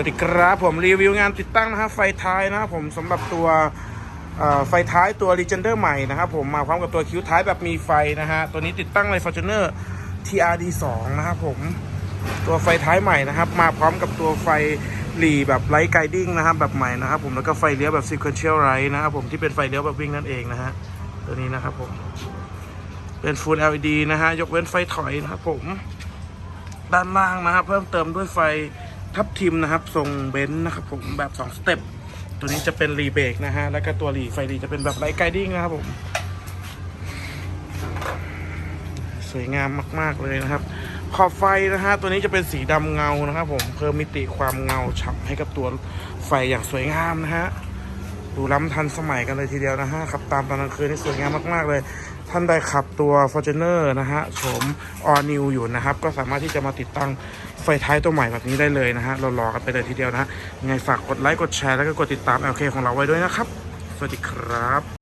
วัสดีครับ ผมรีวิวงานติดตั้งนะฮะไฟท้ายนะครับผมสำหรับตัวไฟท้ายตัว Legender ใหม่นะครับผมมาพร้อมกับตัวคิ้วท้ายแบบมีไฟนะฮะตัวนี้ติดตั้งใน Fortuner TRD 2นะครับผมตัวไฟท้ายใหม่นะครับ มาพร้อมกับตัวไฟหลีแบบไลท์ไกดิ้งนะครับแบบใหม่นะครับผมแล้วก็ไฟเลี้ยวแบบ sequential light นะครับผมที่เป็นไฟเลี้ยวแบบวิ่งนั่นเองนะฮะตัวนี้นะครับผมเป็น Full LED นะฮะยกเว้นไฟถอยนะครับผมด้านล่างนะครับเพิ่มเติมด้วยไฟ ทับทิมนะครับ ทรงเบนซ์นะครับผมแบบ2สเต็ปตัวนี้จะเป็นรีเบรกนะฮะ แล้วก็ตัวรีไฟรีจะเป็นแบบไลท์ไกดิ้งนะครับผม สวยงามมาก ๆ เลยนะครับ ขอบไฟนะฮะ ตัวนี้จะเป็นสีดำเงานะครับผม เพิ่มมิติความเงาฉ่ำให้กับตัวไฟอย่างสวยงามนะฮะ ดูล้ำทันสมัยกันเลยทีเดียวนะฮะขับตามตอนกลางคืนนี่สวยงามมาก ๆ เลย ท่านใดขับตัว Fortuner นะฮะโฉม All New อยู่นะครับ ก็สามารถที่จะมาติดตั้งไฟท้ายตัวใหม่แบบนี้ได้เลยนะฮะเรารอกันไปเลยทีเดียวนะฮะยังไงฝากกดไลค์กดแชร์แล้วก็กดติดตาม LK ของเราไว้ด้วยนะครับ สวัสดีครับ